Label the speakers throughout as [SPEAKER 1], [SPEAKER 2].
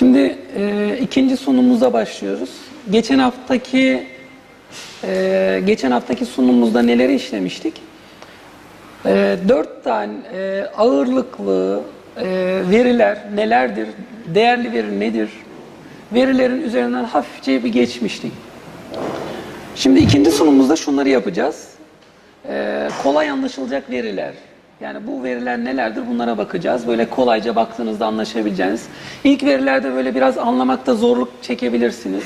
[SPEAKER 1] Şimdi e, ikinci sunumumuza başlıyoruz. Geçen haftaki e, geçen haftaki sunumumuzda neleri işlemiştik? E, dört tane e, ağırlıklı e, veriler nelerdir? Değerli veri nedir? Verilerin üzerinden hafifçe bir geçmiştik. Şimdi ikinci sunumumuzda şunları yapacağız. Ee, kolay anlaşılacak veriler. Yani bu veriler nelerdir bunlara bakacağız. Böyle kolayca baktığınızda anlaşabileceğiniz. İlk verilerde böyle biraz anlamakta zorluk çekebilirsiniz.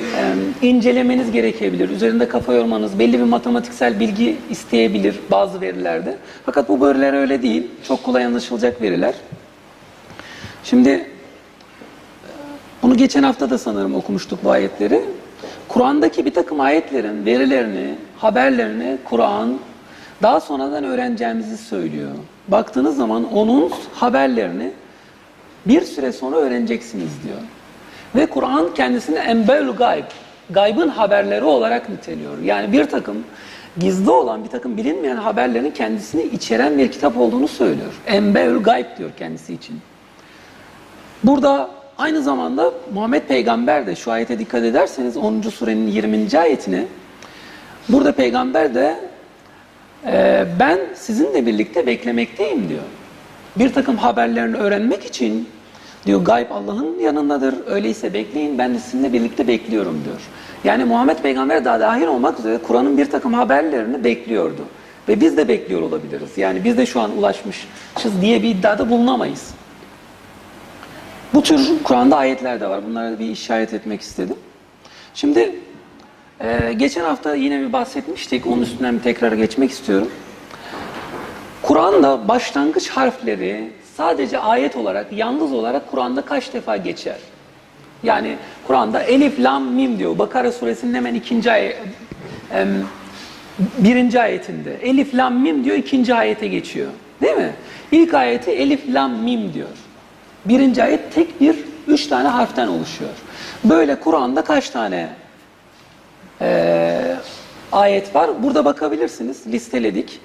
[SPEAKER 1] Ee, incelemeniz gerekebilir. Üzerinde kafa yormanız, belli bir matematiksel bilgi isteyebilir bazı verilerde. Fakat bu veriler öyle değil. Çok kolay anlaşılacak veriler. Şimdi bunu geçen hafta da sanırım okumuştuk bu ayetleri. Kur'an'daki bir takım ayetlerin verilerini, haberlerini Kur'an daha sonradan öğreneceğimizi söylüyor. Baktığınız zaman onun haberlerini bir süre sonra öğreneceksiniz diyor. Ve Kur'an kendisini enbeül gayb, gaybın haberleri olarak niteliyor. Yani bir takım gizli olan bir takım bilinmeyen haberlerin kendisini içeren bir kitap olduğunu söylüyor. Enbeül gayb diyor kendisi için. Burada aynı zamanda Muhammed Peygamber de şu ayete dikkat ederseniz 10. surenin 20. ayetine burada peygamber de e, ben sizinle birlikte beklemekteyim diyor. Bir takım haberlerini öğrenmek için diyor gayb Allah'ın yanındadır. Öyleyse bekleyin ben de sizinle birlikte bekliyorum diyor. Yani Muhammed Peygamber daha dahil olmak üzere Kur'an'ın bir takım haberlerini bekliyordu. Ve biz de bekliyor olabiliriz. Yani biz de şu an ulaşmışız diye bir iddiada bulunamayız. Bu tür Kur'an'da ayetler de var. Bunlara bir işaret etmek istedim. Şimdi e, geçen hafta yine bir bahsetmiştik. Onun üstünden bir tekrar geçmek istiyorum. Kur'an'da başlangıç harfleri sadece ayet olarak, yalnız olarak Kur'an'da kaç defa geçer? Yani Kur'an'da elif, lam, mim diyor. Bakara suresinin hemen ikinci em, birinci ayetinde. Elif, lam, mim diyor, ikinci ayete geçiyor. Değil mi? İlk ayeti elif, lam, mim diyor. Birinci ayet tek bir, üç tane harften oluşuyor. Böyle Kur'an'da kaç tane e, ayet var? Burada bakabilirsiniz. Listeledik.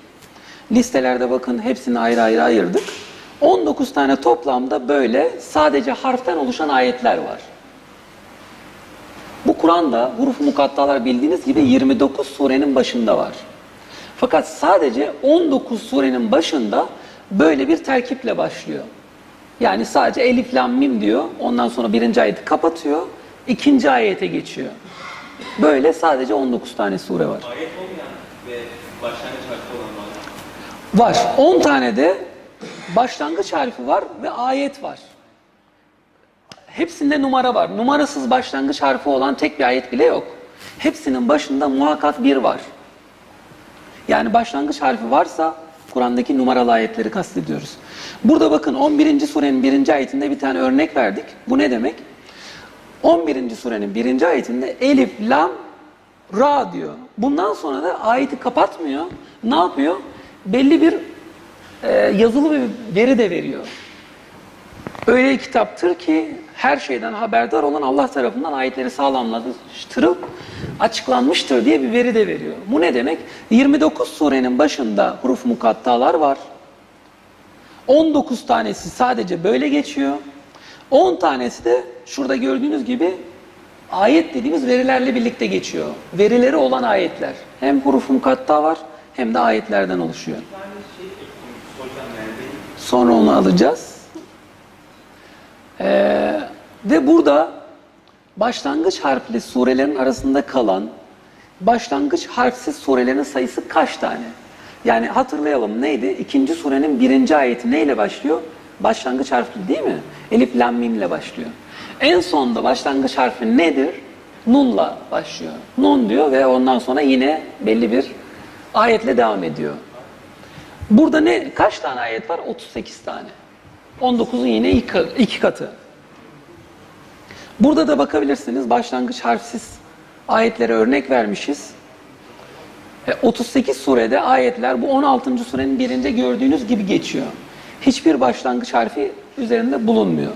[SPEAKER 1] Listelerde bakın hepsini ayrı ayrı ayırdık. 19 tane toplamda böyle sadece harften oluşan ayetler var. Bu Kur'an'da huruf-u mukattalar bildiğiniz gibi 29 surenin başında var. Fakat sadece 19 surenin başında böyle bir terkiple başlıyor. Yani sadece elif lam mim diyor. Ondan sonra birinci ayeti kapatıyor. ikinci ayete geçiyor. Böyle sadece 19 tane sure var.
[SPEAKER 2] Ayet olmayan ve başlangıç harfi olan var.
[SPEAKER 1] Var. 10 tane de başlangıç harfi var ve ayet var. Hepsinde numara var. Numarasız başlangıç harfi olan tek bir ayet bile yok. Hepsinin başında muhakkak bir var. Yani başlangıç harfi varsa Kur'an'daki numaralı ayetleri kastediyoruz. Burada bakın 11. surenin 1. ayetinde bir tane örnek verdik. Bu ne demek? 11. surenin 1. ayetinde elif, lam, ra diyor. Bundan sonra da ayeti kapatmıyor. Ne yapıyor? Belli bir e, yazılı bir veri de veriyor. Öyle kitaptır ki her şeyden haberdar olan Allah tarafından ayetleri sağlamlaştırıp açıklanmıştır diye bir veri de veriyor. Bu ne demek? 29 surenin başında huruf mukattalar var. 19 tanesi sadece böyle geçiyor. 10 tanesi de şurada gördüğünüz gibi ayet dediğimiz verilerle birlikte geçiyor. Verileri olan ayetler. Hem huruf mukatta var hem de ayetlerden oluşuyor. Sonra onu alacağız. Ee, ve burada başlangıç harfli surelerin arasında kalan başlangıç harfsiz surelerin sayısı kaç tane? Yani hatırlayalım neydi? İkinci surenin birinci ayeti neyle başlıyor? Başlangıç harfli değil mi? Elif, lam, mim ile başlıyor. En sonda başlangıç harfi nedir? Nunla başlıyor. Nun diyor ve ondan sonra yine belli bir ayetle devam ediyor. Burada ne kaç tane ayet var? 38 tane. 19'un yine iki, iki katı. Burada da bakabilirsiniz başlangıç harfsiz ayetlere örnek vermişiz. E, 38 surede ayetler bu 16. surenin birinde gördüğünüz gibi geçiyor. Hiçbir başlangıç harfi üzerinde bulunmuyor.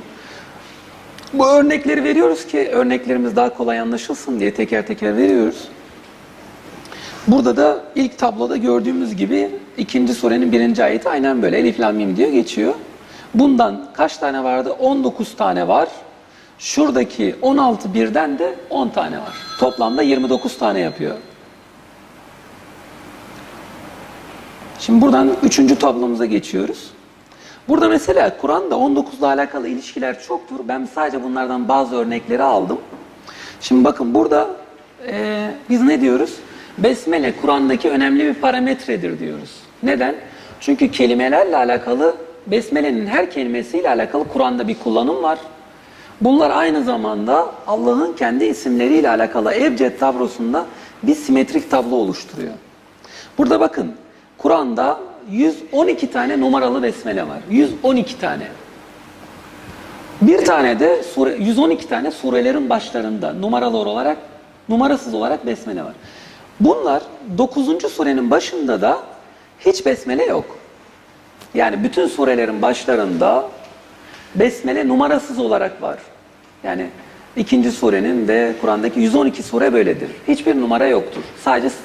[SPEAKER 1] Bu örnekleri veriyoruz ki örneklerimiz daha kolay anlaşılsın diye teker teker veriyoruz. Burada da ilk tabloda gördüğümüz gibi ikinci surenin birinci ayeti aynen böyle Elif Lam Mim diyor geçiyor. Bundan kaç tane vardı? 19 tane var. Şuradaki 16 birden de 10 tane var. Toplamda 29 tane yapıyor. Şimdi buradan üçüncü tablomuza geçiyoruz. Burada mesela Kur'an'da 19 ile alakalı ilişkiler çoktur. Ben sadece bunlardan bazı örnekleri aldım. Şimdi bakın burada e, biz ne diyoruz? Besmele Kur'an'daki önemli bir parametredir diyoruz. Neden? Çünkü kelimelerle alakalı Besmele'nin her kelimesiyle alakalı Kur'an'da bir kullanım var. Bunlar aynı zamanda Allah'ın kendi isimleriyle alakalı Ebced tablosunda bir simetrik tablo oluşturuyor. Burada bakın Kur'an'da 112 tane numaralı besmele var. 112 tane. Bir tane de sure, 112 tane surelerin başlarında numaralı olarak numarasız olarak besmele var. Bunlar 9. surenin başında da hiç besmele yok. Yani bütün surelerin başlarında besmele numarasız olarak var. Yani ikinci surenin ve Kur'an'daki 112 sure böyledir. Hiçbir numara yoktur. Sadece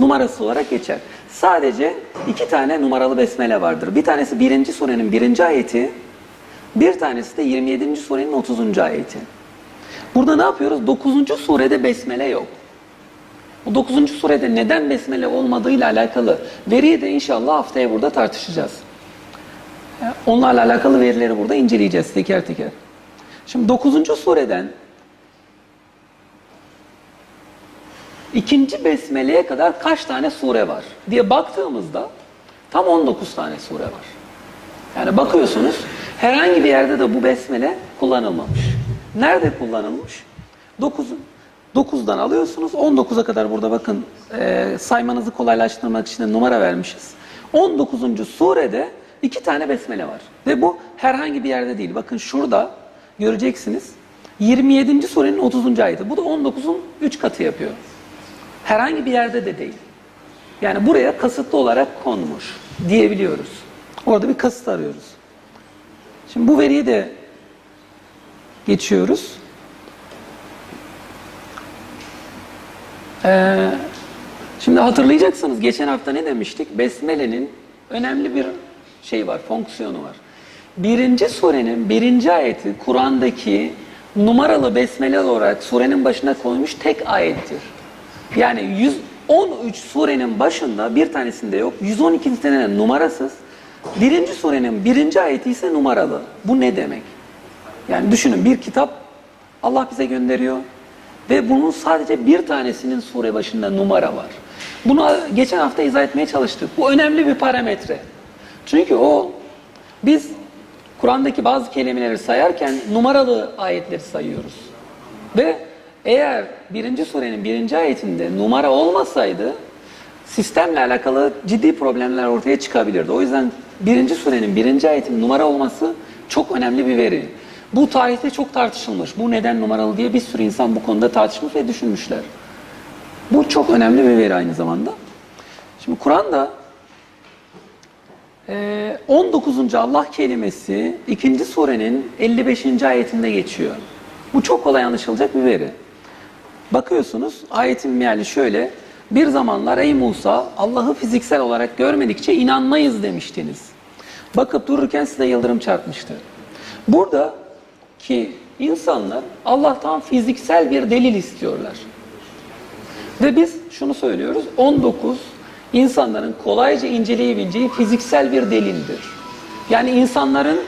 [SPEAKER 1] numarası olarak geçer. Sadece iki tane numaralı besmele vardır. Bir tanesi birinci surenin birinci ayeti, bir tanesi de 27. surenin 30. ayeti. Burada ne yapıyoruz? 9. surede besmele yok. Bu 9. surede neden besmele olmadığıyla alakalı veriyi de inşallah haftaya burada tartışacağız. Onlarla alakalı verileri burada inceleyeceğiz teker teker. Şimdi 9. sureden ikinci besmeleye kadar kaç tane sure var diye baktığımızda tam 19 tane sure var. Yani bakıyorsunuz herhangi bir yerde de bu besmele kullanılmamış. Nerede kullanılmış? 9 9'dan alıyorsunuz. 19'a kadar burada bakın e, saymanızı kolaylaştırmak için de numara vermişiz. 19. surede iki tane besmele var. Ve bu herhangi bir yerde değil. Bakın şurada göreceksiniz. 27. surenin 30. ayeti. Bu da 19'un 3 katı yapıyor. Herhangi bir yerde de değil. Yani buraya kasıtlı olarak konmuş diyebiliyoruz. Orada bir kasıt arıyoruz. Şimdi bu veriyi de geçiyoruz. Ee, şimdi hatırlayacaksınız geçen hafta ne demiştik? Besmele'nin önemli bir şey var, fonksiyonu var. Birinci surenin birinci ayeti Kur'an'daki numaralı besmele olarak surenin başına koymuş tek ayettir. Yani 113 surenin başında bir tanesinde yok, 112 tane numarasız. Birinci surenin birinci ayeti ise numaralı. Bu ne demek? Yani düşünün bir kitap Allah bize gönderiyor ve bunun sadece bir tanesinin sure başında numara var. Bunu geçen hafta izah etmeye çalıştık. Bu önemli bir parametre. Çünkü o biz Kur'an'daki bazı kelimeleri sayarken numaralı ayetleri sayıyoruz. Ve eğer birinci surenin birinci ayetinde numara olmasaydı sistemle alakalı ciddi problemler ortaya çıkabilirdi. O yüzden birinci surenin birinci ayetinin numara olması çok önemli bir veri. Bu tarihte çok tartışılmış. Bu neden numaralı diye bir sürü insan bu konuda tartışmış ve düşünmüşler. Bu çok önemli bir veri aynı zamanda. Şimdi Kur'an'da e, 19. Allah kelimesi 2. surenin 55. ayetinde geçiyor. Bu çok kolay anlaşılacak bir veri. Bakıyorsunuz ayetin meali şöyle. Bir zamanlar ey Musa Allah'ı fiziksel olarak görmedikçe inanmayız demiştiniz. Bakıp dururken size yıldırım çarpmıştı. Burada ki insanlar Allah'tan fiziksel bir delil istiyorlar. Ve biz şunu söylüyoruz. 19 insanların kolayca inceleyebileceği fiziksel bir delildir. Yani insanların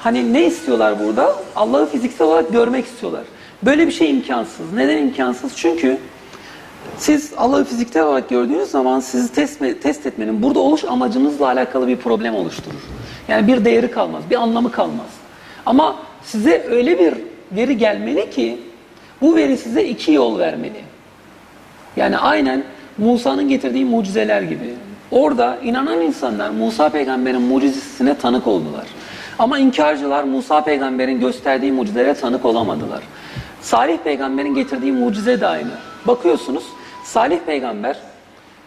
[SPEAKER 1] hani ne istiyorlar burada? Allah'ı fiziksel olarak görmek istiyorlar. Böyle bir şey imkansız. Neden imkansız? Çünkü siz Allah'ı fiziksel olarak gördüğünüz zaman sizi test, test etmenin burada oluş amacınızla alakalı bir problem oluşturur. Yani bir değeri kalmaz, bir anlamı kalmaz. Ama size öyle bir veri gelmeli ki bu veri size iki yol vermeli. Yani aynen Musa'nın getirdiği mucizeler gibi. Orada inanan insanlar Musa peygamberin mucizesine tanık oldular. Ama inkarcılar Musa peygamberin gösterdiği mucizelere tanık olamadılar. Salih peygamberin getirdiği mucize de aynı. Bakıyorsunuz Salih peygamber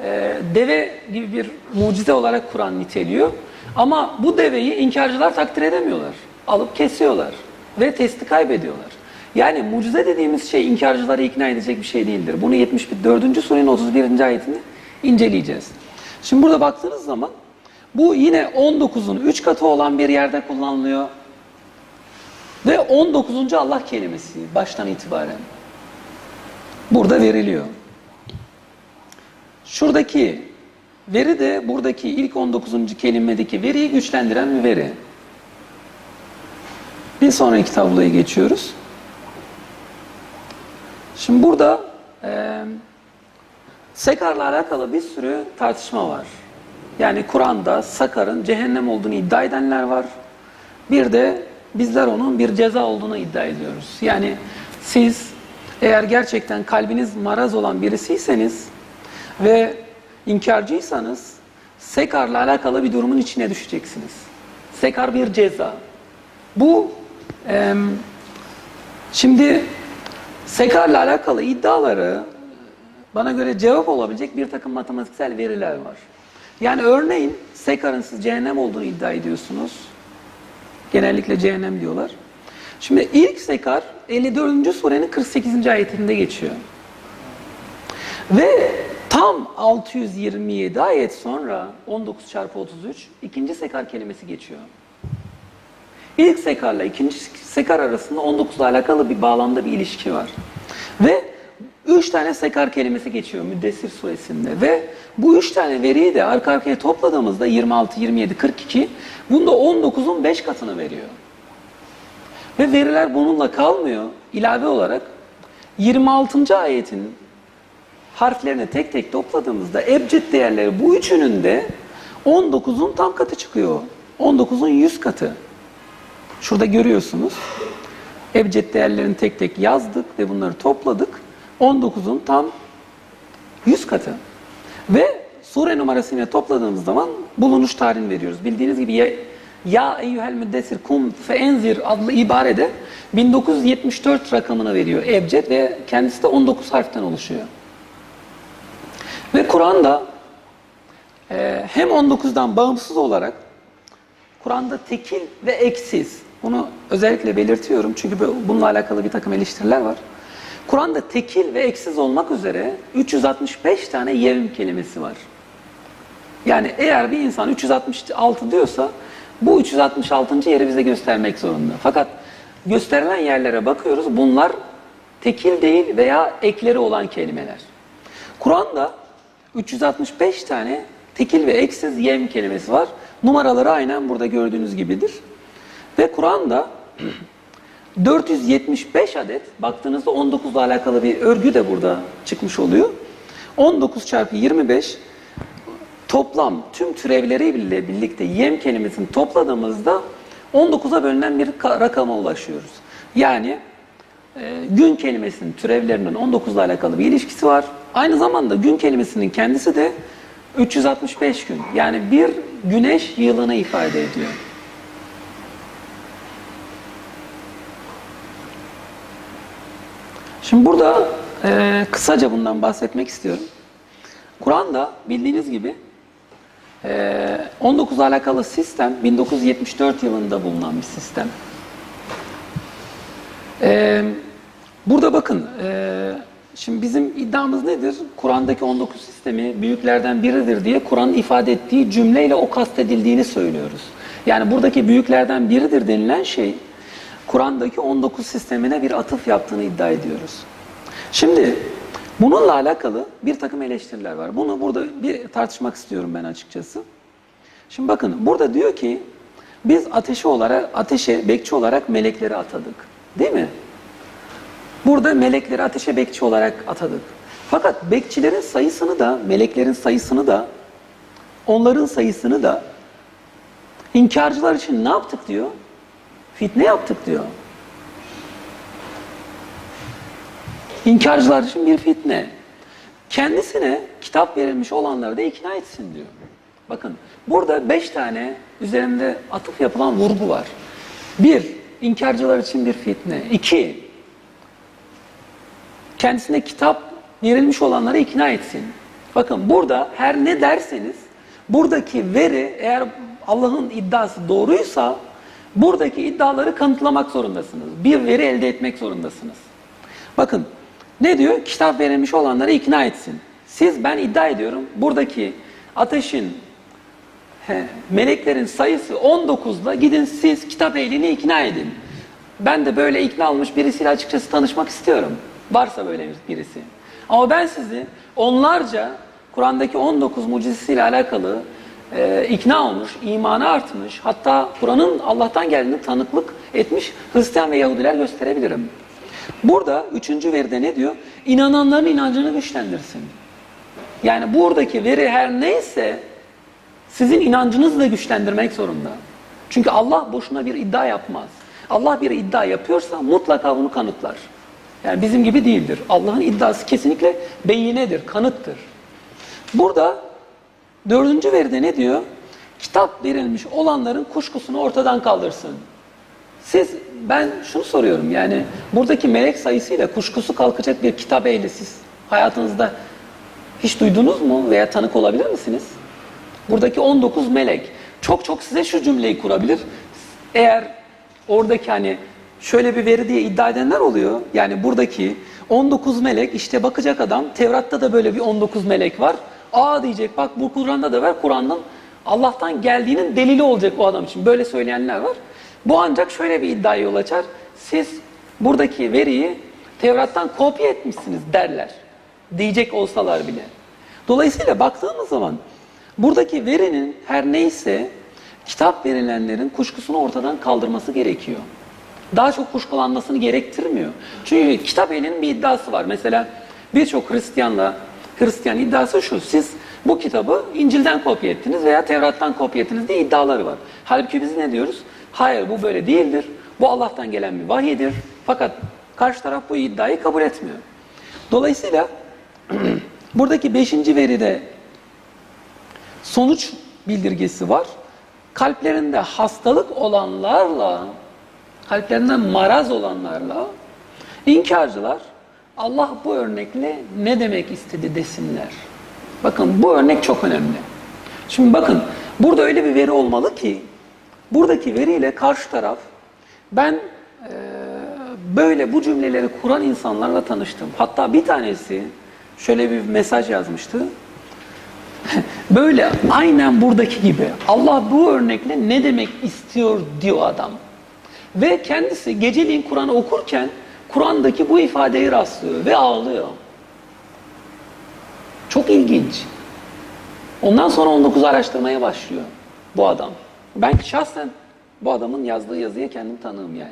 [SPEAKER 1] e, deve gibi bir mucize olarak Kur'an niteliyor. Ama bu deveyi inkarcılar takdir edemiyorlar. Alıp kesiyorlar ve testi kaybediyorlar. Yani mucize dediğimiz şey inkarcıları ikna edecek bir şey değildir. Bunu 74. surenin 31. ayetinde inceleyeceğiz. Şimdi burada baktığınız zaman bu yine 19'un 3 katı olan bir yerde kullanılıyor. Ve 19. Allah kelimesi baştan itibaren burada veriliyor. Şuradaki veri de buradaki ilk 19. kelimedeki veriyi güçlendiren bir veri. Bir sonraki tabloya geçiyoruz. Şimdi burada e, Sekar'la alakalı bir sürü tartışma var. Yani Kur'an'da Sakar'ın cehennem olduğunu iddia edenler var. Bir de bizler onun bir ceza olduğunu iddia ediyoruz. Yani siz eğer gerçekten kalbiniz maraz olan birisiyseniz ve inkarcıysanız Sekar'la alakalı bir durumun içine düşeceksiniz. Sekar bir ceza. Bu e, şimdi Sekar'la alakalı iddiaları bana göre cevap olabilecek bir takım matematiksel veriler var. Yani örneğin Sekar'ın siz cehennem olduğunu iddia ediyorsunuz. Genellikle cehennem diyorlar. Şimdi ilk Sekar 54. surenin 48. ayetinde geçiyor. Ve tam 627 ayet sonra 19 çarpı 33 ikinci Sekar kelimesi geçiyor. İlk Sekar'la ikinci Sekar arasında 19 ile alakalı bir bağlamda bir ilişki var. Ve üç tane Sekar kelimesi geçiyor Müddessir suresinde. Ve bu üç tane veriyi de arka arkaya topladığımızda 26, 27, 42 bunda 19'un 5 katını veriyor. Ve veriler bununla kalmıyor. İlave olarak 26. ayetin harflerini tek tek topladığımızda ebced değerleri bu üçünün de 19'un tam katı çıkıyor. 19'un 100 katı. Şurada görüyorsunuz. Ebced değerlerini tek tek yazdık ve bunları topladık. 19'un tam 100 katı. Ve sure numarasını topladığımız zaman bulunuş tarihini veriyoruz. Bildiğiniz gibi ya, ya eyyuhel müddessir kum fe enzir adlı ibarede 1974 rakamını veriyor ebced ve kendisi de 19 harften oluşuyor. Ve Kur'an'da e, hem 19'dan bağımsız olarak Kur'an'da tekil ve eksiz. Bunu özellikle belirtiyorum çünkü bununla alakalı bir takım eleştiriler var. Kur'an'da tekil ve eksiz olmak üzere 365 tane yevm kelimesi var. Yani eğer bir insan 366 diyorsa bu 366. yeri bize göstermek zorunda. Fakat gösterilen yerlere bakıyoruz bunlar tekil değil veya ekleri olan kelimeler. Kur'an'da 365 tane tekil ve eksiz yevm kelimesi var. Numaraları aynen burada gördüğünüz gibidir. Ve Kur'an'da 475 adet baktığınızda 19 ile alakalı bir örgü de burada çıkmış oluyor. 19 çarpı 25 toplam tüm türevleriyle birlikte yem kelimesini topladığımızda 19'a bölünen bir rakama ulaşıyoruz. Yani e, gün kelimesinin türevlerinin 19 ile alakalı bir ilişkisi var. Aynı zamanda gün kelimesinin kendisi de 365 gün. Yani bir güneş yılını ifade ediyor. Şimdi burada e, kısaca bundan bahsetmek istiyorum. Kur'an'da bildiğiniz gibi e, 19 alakalı sistem 1974 yılında bulunan bir sistem. E, burada bakın e, şimdi bizim iddiamız nedir? Kur'an'daki 19 sistemi büyüklerden biridir diye Kur'an'ın ifade ettiği cümleyle o kastedildiğini söylüyoruz. Yani buradaki büyüklerden biridir denilen şey Kur'an'daki 19 sistemine bir atıf yaptığını iddia ediyoruz. Şimdi bununla alakalı bir takım eleştiriler var. Bunu burada bir tartışmak istiyorum ben açıkçası. Şimdi bakın burada diyor ki biz ateşe olarak ateşe bekçi olarak melekleri atadık. Değil mi? Burada melekleri ateşe bekçi olarak atadık. Fakat bekçilerin sayısını da, meleklerin sayısını da, onların sayısını da inkarcılar için ne yaptık diyor? Fitne yaptık diyor. İnkarcılar için bir fitne. Kendisine kitap verilmiş olanları da ikna etsin diyor. Bakın burada beş tane üzerinde atıf yapılan vurgu var. Bir, inkarcılar için bir fitne. İki, kendisine kitap verilmiş olanları ikna etsin. Bakın burada her ne derseniz buradaki veri eğer Allah'ın iddiası doğruysa buradaki iddiaları kanıtlamak zorundasınız. Bir veri elde etmek zorundasınız. Bakın ne diyor? Kitap verilmiş olanları ikna etsin. Siz ben iddia ediyorum buradaki ateşin he, meleklerin sayısı 19'da gidin siz kitap ehlini ikna edin. Ben de böyle ikna olmuş birisiyle açıkçası tanışmak istiyorum. Varsa böyle birisi. Ama ben sizi onlarca Kur'an'daki 19 mucizesiyle alakalı e, ikna olmuş, imanı artmış, hatta Kur'an'ın Allah'tan geldiğini tanıklık etmiş Hristiyan ve Yahudiler gösterebilirim. Burada üçüncü veride ne diyor? İnananların inancını güçlendirsin. Yani buradaki veri her neyse sizin inancınızı da güçlendirmek zorunda. Çünkü Allah boşuna bir iddia yapmaz. Allah bir iddia yapıyorsa mutlaka bunu kanıtlar. Yani bizim gibi değildir. Allah'ın iddiası kesinlikle beyinedir, kanıttır. Burada dördüncü veride ne diyor? Kitap verilmiş olanların kuşkusunu ortadan kaldırsın. Siz, ben şunu soruyorum yani buradaki melek sayısıyla kuşkusu kalkacak bir kitap ehli siz hayatınızda hiç duydunuz mu veya tanık olabilir misiniz? Buradaki 19 melek çok çok size şu cümleyi kurabilir. Eğer oradaki hani şöyle bir veri diye iddia edenler oluyor. Yani buradaki 19 melek işte bakacak adam Tevrat'ta da böyle bir 19 melek var. Aa diyecek bak bu Kur'an'da da var. Kur'an'dan Allah'tan geldiğinin delili olacak o adam için. Böyle söyleyenler var. Bu ancak şöyle bir iddiaya yol açar. Siz buradaki veriyi Tevrat'tan kopya etmişsiniz derler. Diyecek olsalar bile. Dolayısıyla baktığımız zaman buradaki verinin her neyse kitap verilenlerin kuşkusunu ortadan kaldırması gerekiyor. Daha çok kuşkulanmasını gerektirmiyor. Çünkü kitap elinin bir iddiası var. Mesela birçok Hristiyanla Hristiyan iddiası şu. Siz bu kitabı İncil'den kopya ettiniz veya Tevrat'tan kopya ettiniz diye iddiaları var. Halbuki biz ne diyoruz? Hayır bu böyle değildir. Bu Allah'tan gelen bir vahidir. Fakat karşı taraf bu iddiayı kabul etmiyor. Dolayısıyla buradaki beşinci veride sonuç bildirgesi var. Kalplerinde hastalık olanlarla, kalplerinde maraz olanlarla inkarcılar Allah bu örnekle ne demek istedi desinler. Bakın bu örnek çok önemli. Şimdi bakın burada öyle bir veri olmalı ki buradaki veriyle karşı taraf ben e, böyle bu cümleleri kuran insanlarla tanıştım. Hatta bir tanesi şöyle bir mesaj yazmıştı. Böyle aynen buradaki gibi Allah bu örnekle ne demek istiyor diyor adam. Ve kendisi geceliğin Kur'an'ı okurken Kur'an'daki bu ifadeyi rastlıyor ve ağlıyor. Çok ilginç. Ondan sonra 19 araştırmaya başlıyor bu adam. Ben şahsen bu adamın yazdığı yazıya kendim tanığım yani.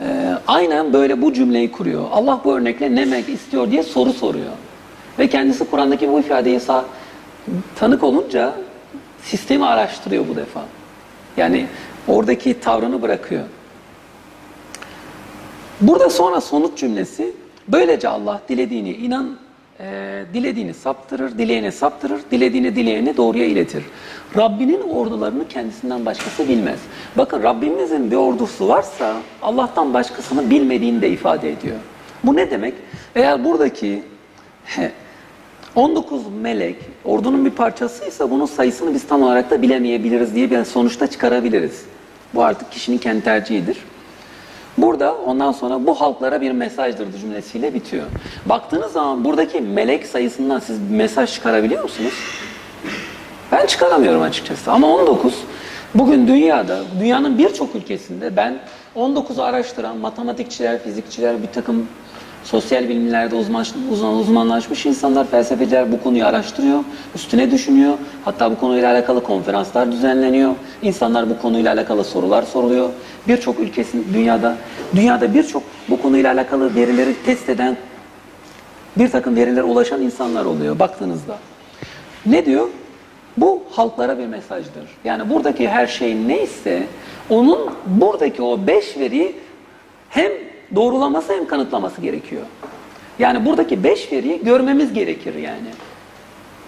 [SPEAKER 1] Ee, aynen böyle bu cümleyi kuruyor. Allah bu örnekle ne demek istiyor diye soru soruyor. Ve kendisi Kur'an'daki bu ifadeye sağ, tanık olunca sistemi araştırıyor bu defa. Yani oradaki tavrını bırakıyor. Burada sonra sonuç cümlesi böylece Allah dilediğini inan e, dilediğini saptırır, dileyene saptırır, dilediğini dileyene doğruya iletir. Rabbinin ordularını kendisinden başkası bilmez. Bakın Rabbimizin bir ordusu varsa Allah'tan başkasını bilmediğini de ifade ediyor. Bu ne demek? Eğer buradaki 19 melek ordunun bir parçasıysa bunun sayısını biz tam olarak da bilemeyebiliriz diye bir sonuçta çıkarabiliriz. Bu artık kişinin kendi tercihidir. Burada ondan sonra bu halklara bir mesajdır cümlesiyle bitiyor. Baktığınız zaman buradaki melek sayısından siz mesaj çıkarabiliyor musunuz? Ben çıkaramıyorum açıkçası. Ama 19 bugün dünyada, dünyanın birçok ülkesinde ben 19'u araştıran matematikçiler, fizikçiler, bir takım sosyal bilimlerde uzman, uzmanlaşmış insanlar, felsefeciler bu konuyu araştırıyor, üstüne düşünüyor. Hatta bu konuyla alakalı konferanslar düzenleniyor. İnsanlar bu konuyla alakalı sorular soruluyor. Birçok ülkesin dünyada, dünyada birçok bu konuyla alakalı verileri test eden, bir takım verilere ulaşan insanlar oluyor baktığınızda. Ne diyor? Bu halklara bir mesajdır. Yani buradaki her şey neyse onun buradaki o beş veriyi hem doğrulaması hem kanıtlaması gerekiyor. Yani buradaki beş veriyi görmemiz gerekir yani.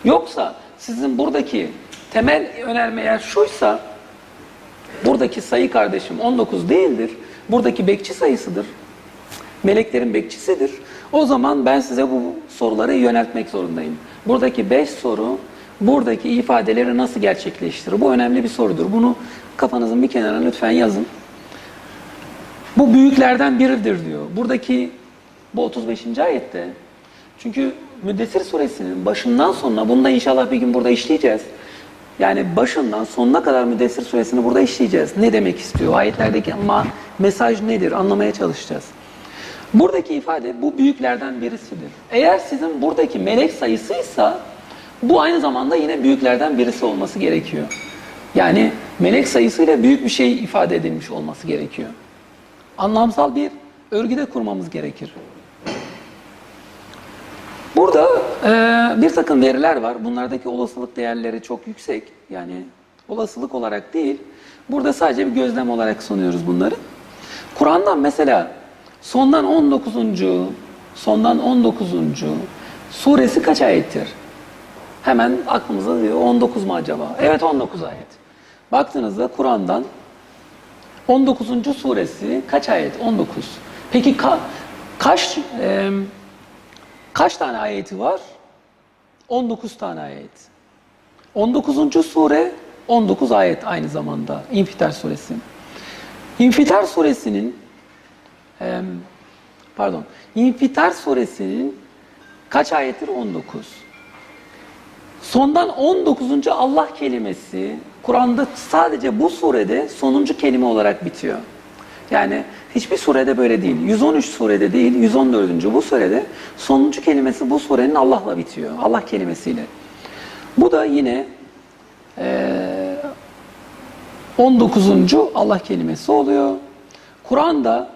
[SPEAKER 1] Yoksa sizin buradaki temel önerme eğer şuysa buradaki sayı kardeşim 19 değildir. Buradaki bekçi sayısıdır. Meleklerin bekçisidir. O zaman ben size bu soruları yöneltmek zorundayım. Buradaki 5 soru buradaki ifadeleri nasıl gerçekleştirir? Bu önemli bir sorudur. Bunu kafanızın bir kenarına lütfen yazın. Bu büyüklerden biridir diyor. Buradaki bu 35. ayette. Çünkü Müddessir suresinin başından sonuna bunu da inşallah bir gün burada işleyeceğiz. Yani başından sonuna kadar Müddessir suresini burada işleyeceğiz. Ne demek istiyor? Ayetlerdeki ama mesaj nedir? Anlamaya çalışacağız. Buradaki ifade bu büyüklerden birisidir. Eğer sizin buradaki melek sayısıysa bu aynı zamanda yine büyüklerden birisi olması gerekiyor. Yani melek sayısıyla büyük bir şey ifade edilmiş olması gerekiyor. Anlamsal bir örgüde kurmamız gerekir. Burada e, bir takım veriler var. Bunlardaki olasılık değerleri çok yüksek. Yani olasılık olarak değil. Burada sadece bir gözlem olarak sunuyoruz bunları. Kur'an'dan mesela sondan 19. sondan 19. suresi kaç ayettir? Hemen aklımıza diyor 19 mu acaba? Evet 19 ayet. Baktığınızda Kur'an'dan 19. suresi kaç ayet? 19. Peki ka- kaç e, kaç tane ayeti var? 19 tane ayet. 19. sure 19 ayet aynı zamanda. İnfitar suresi. İnfitar suresinin pardon. İnfitar suresinin kaç ayettir? 19. Sondan 19. Allah kelimesi Kur'an'da sadece bu surede sonuncu kelime olarak bitiyor. Yani hiçbir surede böyle değil. 113 surede değil, 114. bu surede sonuncu kelimesi bu surenin Allah'la bitiyor. Allah kelimesiyle. Bu da yine eee 19. Allah kelimesi oluyor. Kur'an'da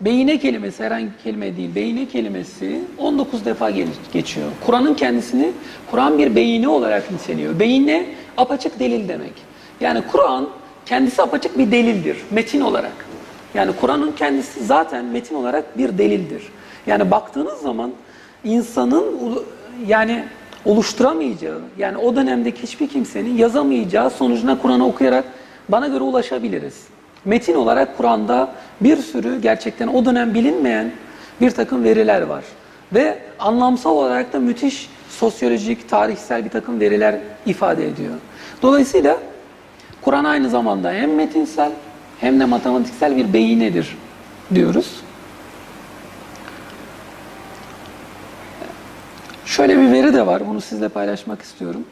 [SPEAKER 1] beyine kelimesi herhangi bir kelime değil. Beyine kelimesi 19 defa geçiyor. Kur'an'ın kendisini Kur'an bir beyni olarak niteliyor. Beyin ne? Apaçık delil demek. Yani Kur'an kendisi apaçık bir delildir metin olarak. Yani Kur'an'ın kendisi zaten metin olarak bir delildir. Yani baktığınız zaman insanın yani oluşturamayacağı, yani o dönemdeki hiçbir kimsenin yazamayacağı sonucuna Kur'an'ı okuyarak bana göre ulaşabiliriz. Metin olarak Kur'an'da bir sürü gerçekten o dönem bilinmeyen bir takım veriler var. Ve anlamsal olarak da müthiş sosyolojik, tarihsel bir takım veriler ifade ediyor. Dolayısıyla Kur'an aynı zamanda hem metinsel hem de matematiksel bir beyinedir diyoruz. Şöyle bir veri de var, bunu sizle paylaşmak istiyorum.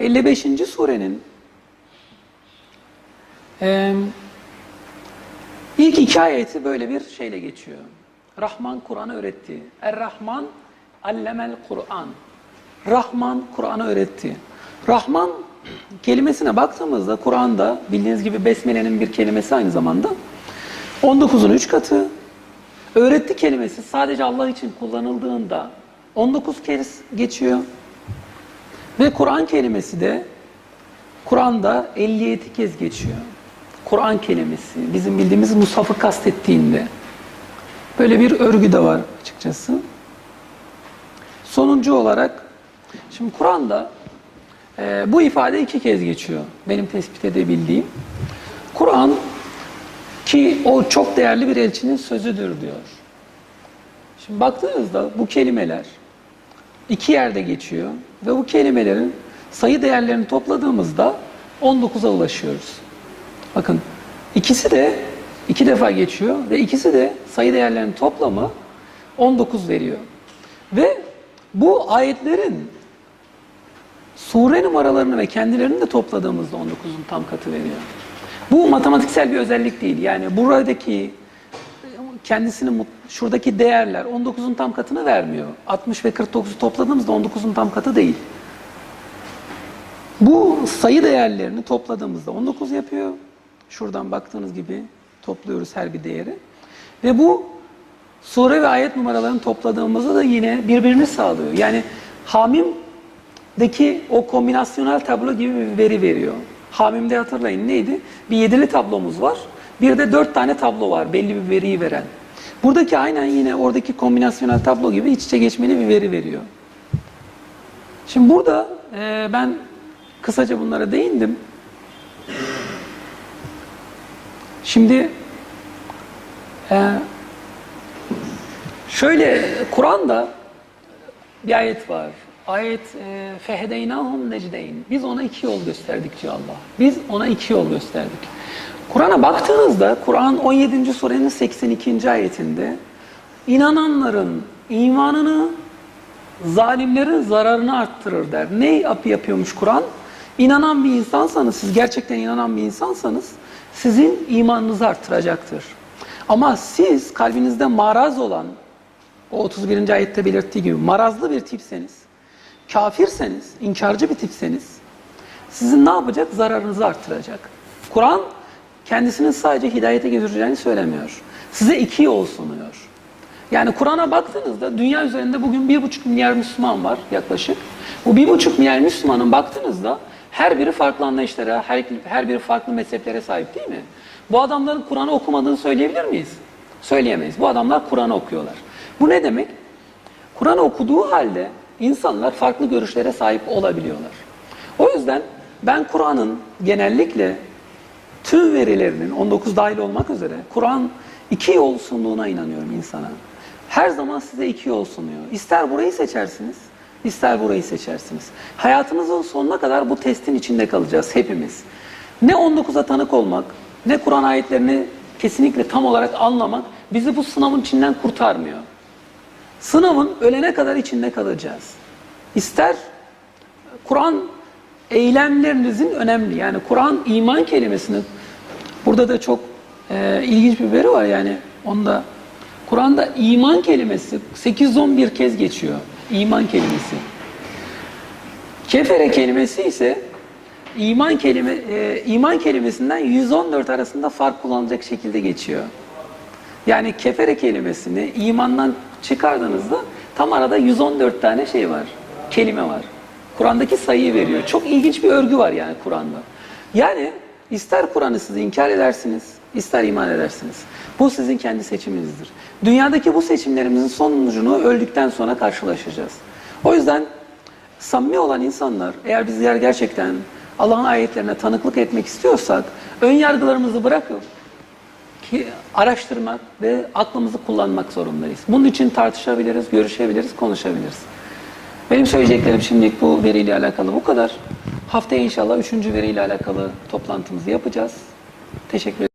[SPEAKER 1] 55. surenin e, ilk iki ayeti böyle bir şeyle geçiyor. Rahman Kur'an'ı öğretti. Er-Rahman allemel Kur'an. Rahman Kur'an'ı öğretti. Rahman kelimesine baktığımızda Kur'an'da bildiğiniz gibi Besmele'nin bir kelimesi aynı zamanda. 19'un 3 katı. Öğretti kelimesi sadece Allah için kullanıldığında 19 kez geçiyor. Ve Kur'an kelimesi de Kur'an'da 57 kez geçiyor. Kur'an kelimesi bizim bildiğimiz Musaf'ı kastettiğinde. Böyle bir örgü de var açıkçası. Sonuncu olarak şimdi Kur'an'da e, bu ifade iki kez geçiyor. Benim tespit edebildiğim. Kur'an ki o çok değerli bir elçinin sözüdür diyor. Şimdi baktığınızda bu kelimeler iki yerde geçiyor ve bu kelimelerin sayı değerlerini topladığımızda 19'a ulaşıyoruz. Bakın ikisi de iki defa geçiyor ve ikisi de sayı değerlerinin toplamı 19 veriyor. Ve bu ayetlerin sure numaralarını ve kendilerini de topladığımızda 19'un tam katı veriyor. Bu matematiksel bir özellik değil. Yani buradaki kendisini şuradaki değerler 19'un tam katını vermiyor. 60 ve 49'u topladığımızda 19'un tam katı değil. Bu sayı değerlerini topladığımızda 19 yapıyor. Şuradan baktığınız gibi topluyoruz her bir değeri. Ve bu sure ve ayet numaralarını topladığımızda da yine birbirini sağlıyor. Yani Hamim'deki o kombinasyonel tablo gibi bir veri veriyor. Hamim'de hatırlayın neydi? Bir yedili tablomuz var. Bir de dört tane tablo var belli bir veriyi veren. Buradaki aynen yine oradaki kombinasyonel tablo gibi iç içe geçmeli bir veri veriyor. Şimdi burada e, ben kısaca bunlara değindim. Şimdi e, şöyle Kur'an'da bir ayet var. Ayet e, fehedeynahum necdeyn. Biz ona iki yol gösterdik diyor Allah. Biz ona iki yol gösterdik. Kur'an'a baktığınızda Kur'an 17. surenin 82. ayetinde inananların imanını zalimlerin zararını arttırır der. Ne yap yapıyormuş Kur'an? İnanan bir insansanız, siz gerçekten inanan bir insansanız sizin imanınızı arttıracaktır. Ama siz kalbinizde maraz olan, o 31. ayette belirttiği gibi marazlı bir tipseniz, kafirseniz, inkarcı bir tipseniz sizin ne yapacak? Zararınızı arttıracak. Kur'an kendisinin sadece hidayete götüreceğini söylemiyor. Size iki yol sunuyor. Yani Kur'an'a baktığınızda dünya üzerinde bugün bir buçuk milyar Müslüman var yaklaşık. Bu bir buçuk milyar Müslümanın baktığınızda her biri farklı anlayışlara, her, her biri farklı mezheplere sahip değil mi? Bu adamların Kur'an'ı okumadığını söyleyebilir miyiz? Söyleyemeyiz. Bu adamlar Kur'an'ı okuyorlar. Bu ne demek? Kur'an okuduğu halde insanlar farklı görüşlere sahip olabiliyorlar. O yüzden ben Kur'an'ın genellikle tüm verilerinin 19 dahil olmak üzere Kur'an iki yol sunduğuna inanıyorum insana. Her zaman size iki yol sunuyor. İster burayı seçersiniz, ister burayı seçersiniz. Hayatınızın sonuna kadar bu testin içinde kalacağız hepimiz. Ne 19'a tanık olmak, ne Kur'an ayetlerini kesinlikle tam olarak anlamak bizi bu sınavın içinden kurtarmıyor. Sınavın ölene kadar içinde kalacağız. İster Kur'an eylemlerinizin önemli. Yani Kur'an iman kelimesini burada da çok e, ilginç bir veri var yani onda Kur'an'da iman kelimesi 811 kez geçiyor. İman kelimesi. Kefere kelimesi ise iman kelime e, iman kelimesinden 114 arasında fark kullanılacak şekilde geçiyor. Yani kefere kelimesini imandan çıkardığınızda tam arada 114 tane şey var. Kelime var. Kur'an'daki sayıyı veriyor. Çok ilginç bir örgü var yani Kur'an'da. Yani ister Kur'an'ı siz inkar edersiniz, ister iman edersiniz. Bu sizin kendi seçiminizdir. Dünyadaki bu seçimlerimizin sonucunu öldükten sonra karşılaşacağız. O yüzden samimi olan insanlar eğer bizler gerçekten Allah'ın ayetlerine tanıklık etmek istiyorsak ön yargılarımızı bırakıp ki araştırmak ve aklımızı kullanmak zorundayız. Bunun için tartışabiliriz, görüşebiliriz, konuşabiliriz. Benim söyleyeceklerim şimdilik bu veriyle alakalı bu kadar. Haftaya inşallah üçüncü veriyle alakalı toplantımızı yapacağız. Teşekkür ederim.